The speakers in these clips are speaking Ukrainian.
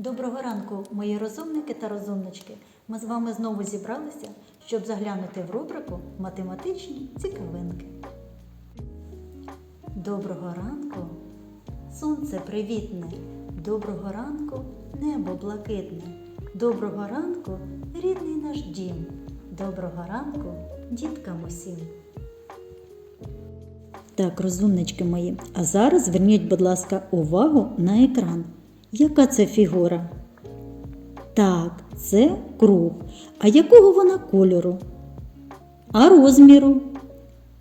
Доброго ранку, мої розумники та розумнички. Ми з вами знову зібралися, щоб заглянути в рубрику Математичні цікавинки. Доброго ранку, сонце привітне, доброго ранку, небо блакитне, доброго ранку, рідний наш дім, доброго ранку, діткам усім. Так, розумнички мої, а зараз зверніть, будь ласка, увагу на екран. Яка це фігура? Так, це круг. А якого вона кольору? А розміру?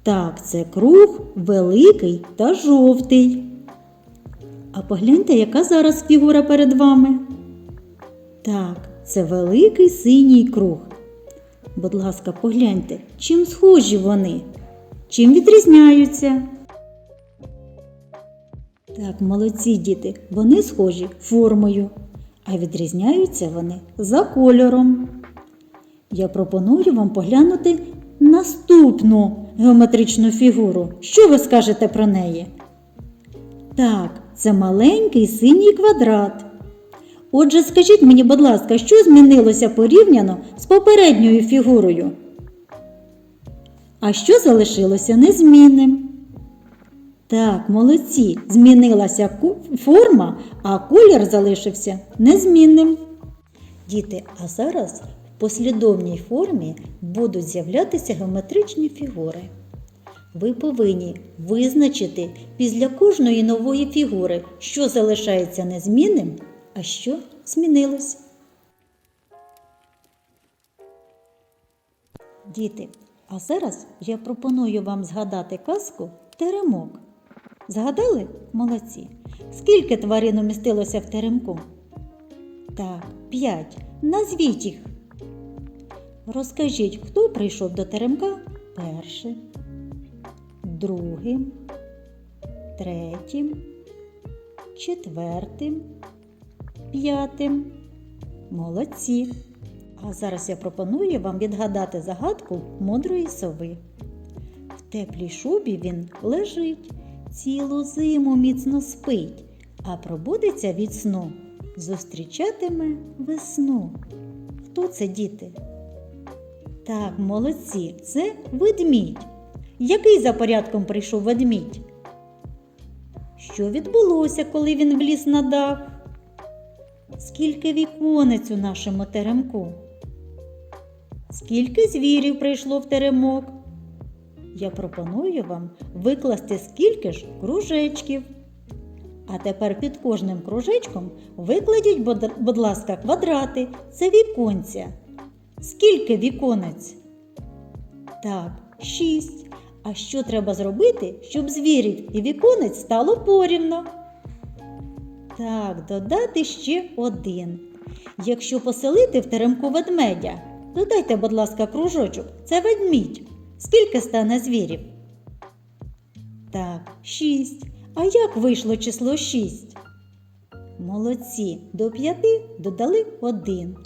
Так, це круг великий та жовтий. А погляньте, яка зараз фігура перед вами. Так, це великий синій круг. Будь ласка, погляньте, чим схожі вони? Чим відрізняються? Так, молодці діти, вони схожі формою, а відрізняються вони за кольором. Я пропоную вам поглянути наступну геометричну фігуру. Що ви скажете про неї? Так, це маленький синій квадрат. Отже, скажіть мені, будь ласка, що змінилося порівняно з попередньою фігурою? А що залишилося незмінним? Так, молодці, змінилася форма, а колір залишився незмінним. Діти, а зараз в послідовній формі будуть з'являтися геометричні фігури. Ви повинні визначити після кожної нової фігури, що залишається незмінним, а що змінилось. Діти, а зараз я пропоную вам згадати казку Теремок. Згадали? Молодці. Скільки тварин умістилося в теремку? Так, п'ять. Назвіть їх. Розкажіть, хто прийшов до теремка першим, другим, третім, четвертим, п'ятим. Молодці. А зараз я пропоную вам відгадати загадку мудрої сови. В теплій шубі він лежить, цілу зиму міцно спить, а пробудеться від сну, зустрічатиме весну. Хто це діти? Так, молодці, це ведмідь. Який за порядком прийшов ведмідь? Що відбулося, коли він вліз на дах? Скільки віконець у нашому теремку? Скільки звірів прийшло в теремок? Я пропоную вам викласти скільки ж кружечків. А тепер під кожним кружечком викладіть, будь- ласка, квадрати. Це віконця. Скільки віконець? Так, шість. А що треба зробити, щоб звірів і віконець стало порівно? Так, додати ще один. Якщо поселити в теремку ведмедя, додайте, будь ласка, кружочок. Це ведмідь. Скільки стане звірів? Так, шість. А як вийшло число шість? Молодці. До п'яти додали один.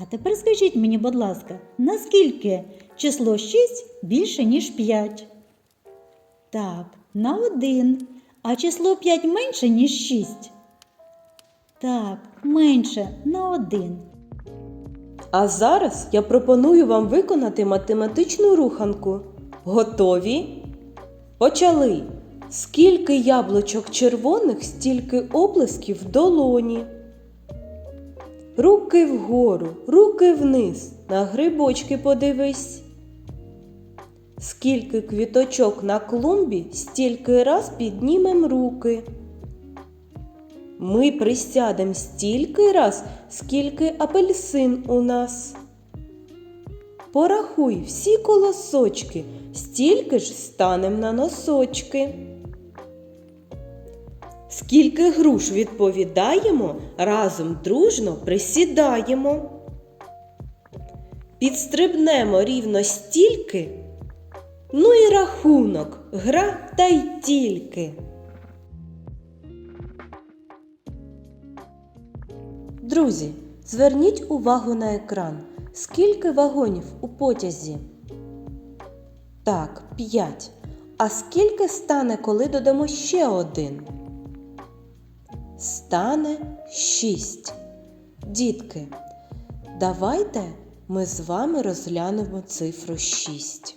А тепер скажіть мені, будь ласка, наскільки число 6 більше, ніж 5? Так, на 1. А число 5 менше, ніж 6? Так, менше на 1. А зараз я пропоную вам виконати математичну руханку. Готові? Почали! Скільки яблучок червоних, стільки оплесків в долоні. Руки вгору, руки вниз, на грибочки подивись. Скільки квіточок на клумбі, стільки раз піднімем руки. Ми присядем стільки раз, скільки апельсин у нас. Порахуй всі колосочки, стільки ж станем на носочки. Скільки груш відповідаємо, разом дружно присідаємо. Підстрибнемо рівно стільки. Ну і рахунок, гра та й тільки. Друзі, зверніть увагу на екран. Скільки вагонів у потязі? Так, 5. А скільки стане, коли додамо ще один? Стане 6. Дітки, давайте ми з вами розглянемо цифру 6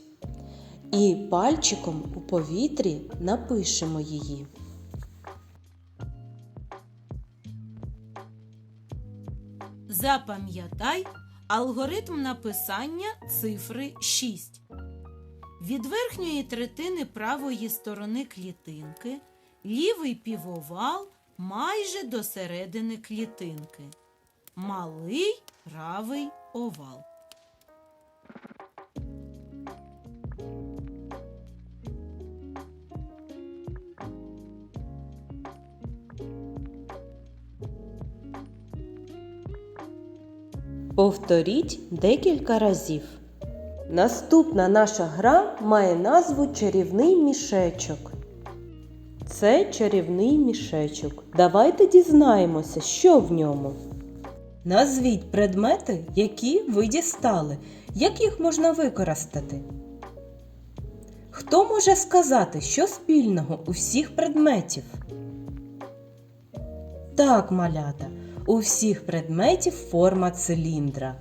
і пальчиком у повітрі напишемо її. Запам'ятай алгоритм написання цифри 6. Від верхньої третини правої сторони клітинки лівий півовал майже до середини клітинки. Малий правий овал. Повторіть декілька разів. Наступна наша гра має назву Чарівний мішечок. Це чарівний мішечок. Давайте дізнаємося, що в ньому. Назвіть предмети, які ви дістали. Як їх можна використати? Хто може сказати, що спільного у всіх предметів? Так, малята, у всіх предметів форма циліндра.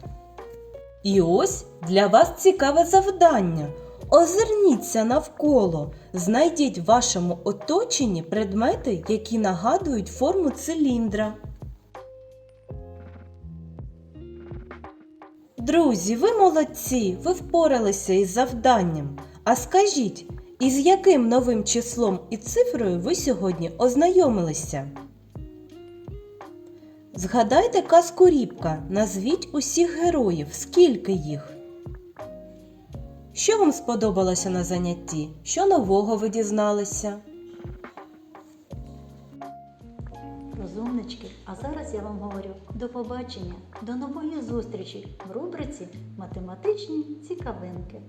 І ось для вас цікаве завдання. Озирніться навколо, знайдіть в вашому оточенні предмети, які нагадують форму циліндра. Друзі, ви молодці, ви впоралися із завданням. А скажіть, із яким новим числом і цифрою ви сьогодні ознайомилися? Згадайте казку Рібка, назвіть усіх героїв, скільки їх. Що вам сподобалося на занятті? Що нового ви дізналися? Розумнички, а зараз я вам говорю до побачення, до нової зустрічі в рубриці Математичні цікавинки.